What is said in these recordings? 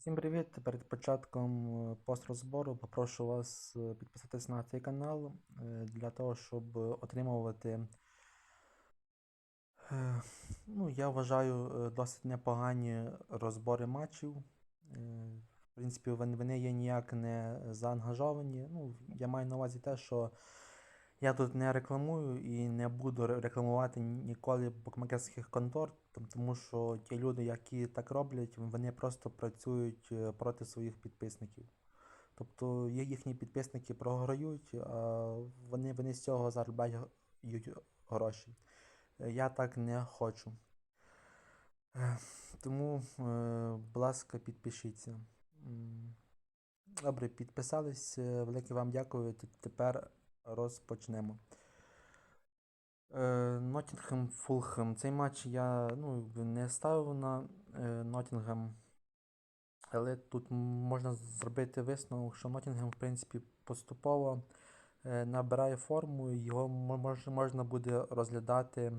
Всім привіт! Перед початком е, построзбору попрошу вас е, підписатись на цей канал е, для того, щоб отримувати, ну, я вважаю, досить непогані розбори матчів. В принципі, вони є ніяк не заангажовані. Ну, я маю на увазі те, що я тут не рекламую і не буду рекламувати ніколи букмекерських контор, тому що ті люди, які так роблять, вони просто працюють е, проти своїх підписників. Тобто їхні підписники програють, а вони, вони з цього заробляють гроші. Е, Я так не хочу. Е, Тому, будь ласка, підпишіться. Добре, підписались. Велике вам дякую. Тепер розпочнемо. Е, Ноттінгем Фулхем. Цей матч я ну, не ставив на Ноттінгем. Але тут можна зробити висновок, що Ноттінгем, в принципі, поступово е, набирає форму, його можна буде розглядати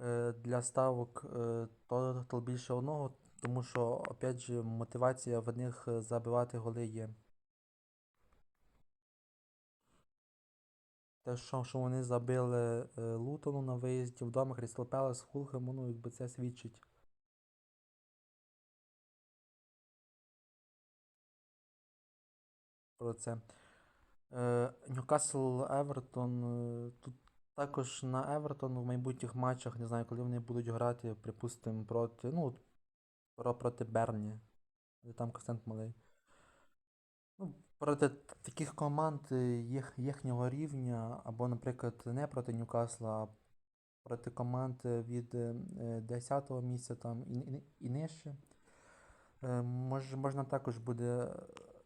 е, для ставок е, тотал більше одного, тому що, опять же, мотивація в них забивати голи є. Те, що, вони забили е, Лутону на виїзді вдома, Крістал Пелес, Фулхему, ну, якби це свідчить про це. Е, Ньюкасл Евертон. е, Тут також на Евертон в майбутніх матчах, не знаю, коли вони будуть грати, припустимо, проти, ну, про проти Берні, де там коефіцієнт малий. Ну, проти таких команд е, їх, їхнього рівня, або, наприклад, не проти Ньюкасла, а проти команд е, від 10-го місця там і, і, і нижче. Е, Мож, можна також буде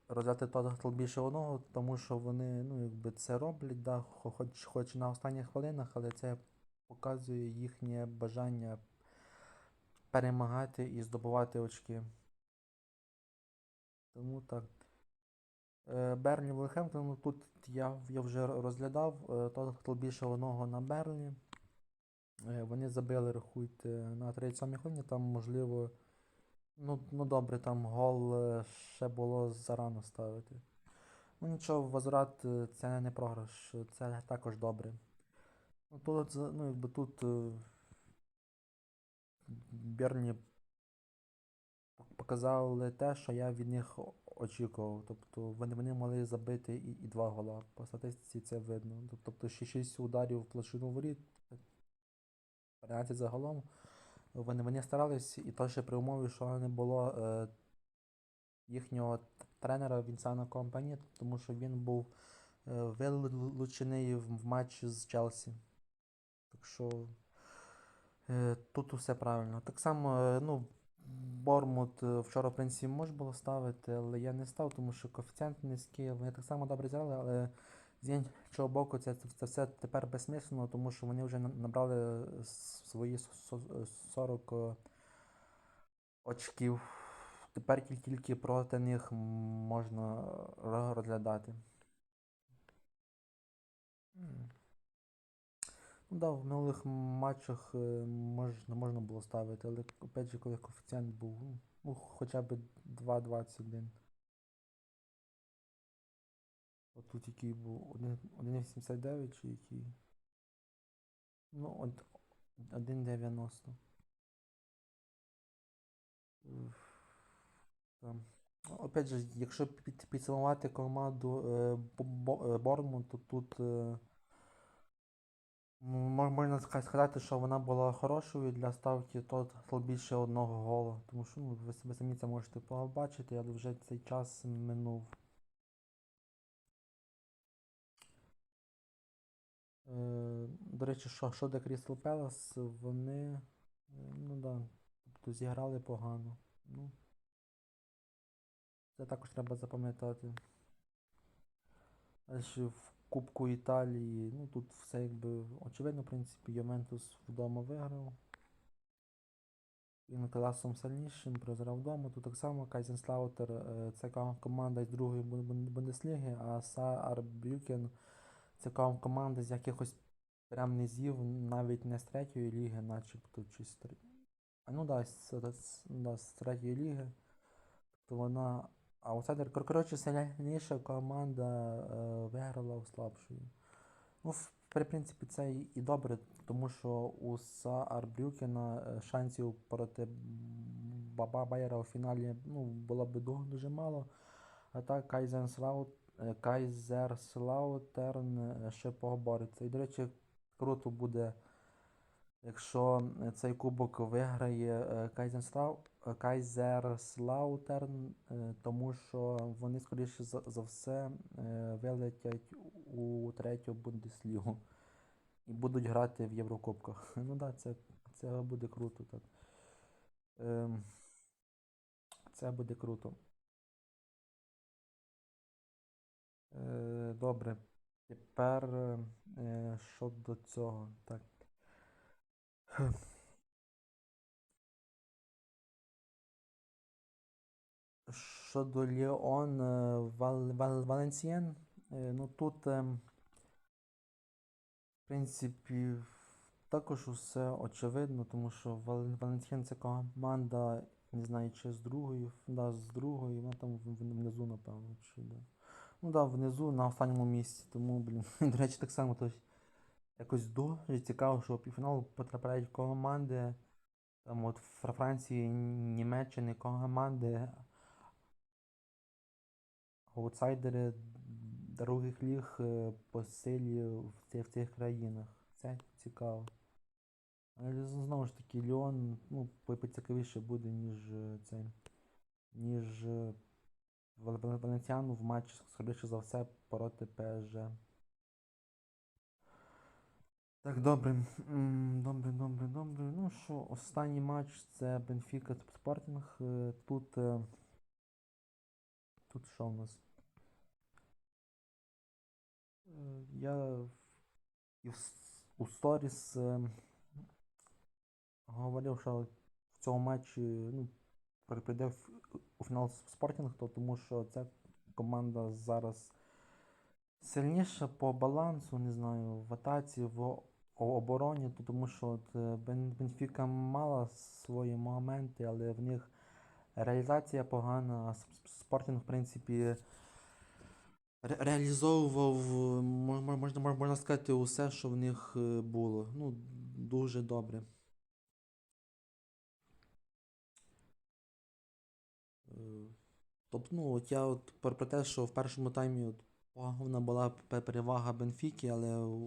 розглядати тотал більше одного, тому що вони ну, якби це роблять, да, хоч, хоч на останніх хвилинах, але це показує їхнє бажання перемагати і здобувати очки. Тому так. Е, Берлі Вулхемптон, ну тут я, я вже розглядав е, тотал більше одного на Берлі. Е, Вони забили, рахуйте, на 37 хвилині, там можливо. Ну, ну добре, там гол ще було зарано ставити. Ну нічого, возврат це не програш, це також добре. Ну тут, ну, якби тут Берні показали те, що я від них очікував. Тобто вони, вони могли забити і, і два гола. По статистиці це видно. Тобто ще 6 ударів в площину воріт, 13 за голом. Вони, вони старались, і то ще при умові, що не було е, їхнього тренера Вінсана Компані, тому що він був е, вилучений в матчі з Челсі. Так що е, тут усе правильно. Так само, е, ну, Бормут е, вчора, в принципі, можна було ставити, але я не став, тому що коефіцієнт низький. Вони так само добре зіграли, але з іншого боку, це, це все тепер безсмислено, тому що вони вже набрали е, свої со- со- 40 е, очків. Тепер тільки, проти них можна ро- розглядати. Да, в минулих матчах е, можна, можна було ставити, але опять же, коли коефіцієнт був ну, ну, хоча б 2,21. От тут який був 1,89 чи який? Ну, от 1,90. Там. Ну, Опять же, якщо підсумувати команду е, Бо- Бо- е, то тут е, можна сказати, що вона була хорошою для ставки тотал більше одного голу. Тому що ну, ви, ви самі це можете побачити, але вже цей час минув. Е, до речі, що щодо Crystal Palace, вони, е, ну да, тобто зіграли погано. Ну, це також треба запам'ятати. В Кубку Італії, ну тут все якби очевидно, в принципі, Ювентус вдома виграв. Він класом сильнішим прозрав вдома. Тут так само Кайзенслаутер, е, це команда з другої Бун- Бун- Бундесліги, а Саарбрюкен це команда з якихось прям низів, навіть не з третьої ліги, начебто чи з А ну да, з, да, з третьої ліги. то вона аутсайдер. Коротше, сильніша команда е, виграла у слабшої. Ну, в при принципі, це і добре, тому що у Саарбрюкена е, шансів проти Баба Байера у фіналі ну, було б дуже мало. А так Кайзенслаут, е, Кайзерслаутерн е, ще побореться. І, до речі, круто буде, якщо е, цей кубок виграє е, е, Кайзерслаутерн, тому що вони, скоріше за, все, вилетять у третю Бундеслігу і будуть грати в Єврокубках. Ну так, да, це, це буде круто. Так. Ем, це буде круто. Добре. Тепер щодо цього. Так. Щодо Ліон е, Вал, Вал, Валенсієн, е, ну тут, е, в принципі, також усе очевидно, тому що Вал- Валенсієн це команда, не знаю, чи з другої, да, з другої, вона там внизу, напевно, чи да. Ну да, внизу на останньому місці, тому, блін, до речі, так само то якось дуже цікаво, що у півфінал потрапляють команди, там от Франції, Німеччини, команди, аутсайдери других ліг е, по силі в цих, країнах. Це цікаво. Але знову ж таки, Ліон, ну, поцікавіше буде, ніж е, цей, ніж е, Вал- Вал- Валенсіану в матчі, скоріше за все, проти ПСЖ. Так, добре. Добре, добре, добре. Ну що, останній матч це Бенфіка Спортінг. Е, Тут. е, Тут що у нас? Е, Я у сторіс говорив, що в цьому матчі ну, при- прийде у фінал Спортінг, то тому що ця команда зараз сильніша по балансу, не знаю, в атаці, в обороні, тому що от е, Бенфіка мала свої моменти, але в них реалізація погана, а Спортінг, в принципі, ре- реалізовував, мо- мо- можна, можна сказати, усе, що в них е, було. Ну, дуже добре. Е, Тобто, ну, от я от про те, що в першому таймі от повна була перевага Бенфіки, але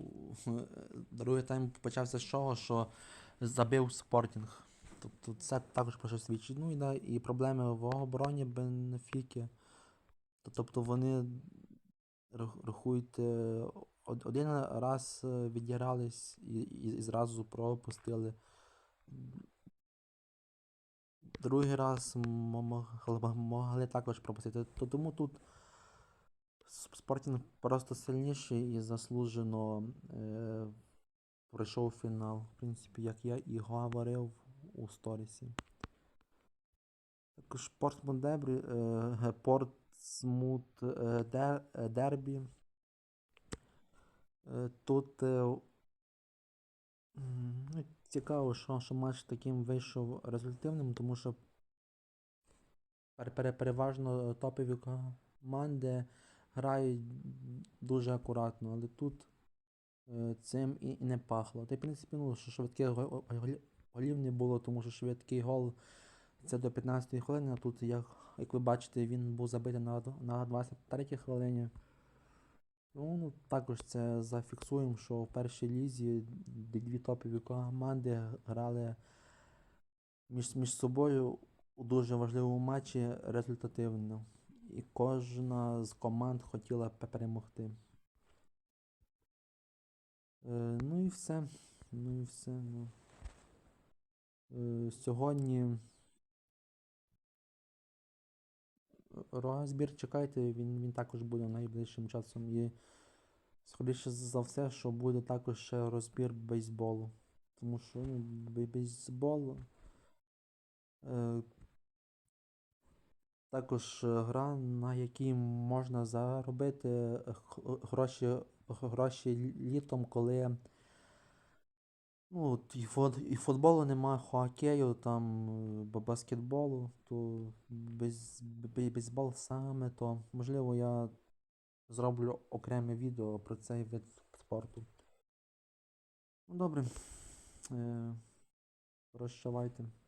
другий тайм почався з того, що забив Спортінг. Тобто це також про щось свідчить. Ну і, да, і проблеми в обороні Бенфіки. Тобто вони рах- рахуйте, один раз е, відігрались і, і, і зразу пропустили. Другий раз могли, також пропустити. Тому тут Спортінг просто сильніший і заслужено е, пройшов фінал. В принципі, як я і говорив у сторісі. Також Портсмут Дебрі, е, Портсмут е, Дер- е, Дербі. Е, Тут е, ну, цікаво, що, що матч таким вийшов результативним, тому що пере- пере- переважно топові команди грають дуже акуратно, але тут е, цим і, не пахло. Та в принципі, ну, що швидких голів не було, тому що швидкий гол це до 15-ї хвилини, а тут, як, як ви бачите, він був забитий на, на 23-й хвилині. Ну, також це зафіксуємо, що в першій лізі дві топові команди грали між, між собою у дуже важливому матчі результативно. І кожна з команд хотіла перемогти. Е, ну і все. Ну і все. Ну. Е, сьогодні розбір чекайте, він, він також буде найближчим часом. І скоріше за все, що буде також ще розбір бейсболу. Тому що ну, бейсбол е, також е, гра, на якій можна заробити е, гроші, гроші літом, коли Ну, і, фут, і футболу нема, хокею, там е, баскетболу, то бейс, бейсбол саме то. Можливо, я зроблю окреме відео про цей вид спорту. Ну, добре. Е, прощавайте.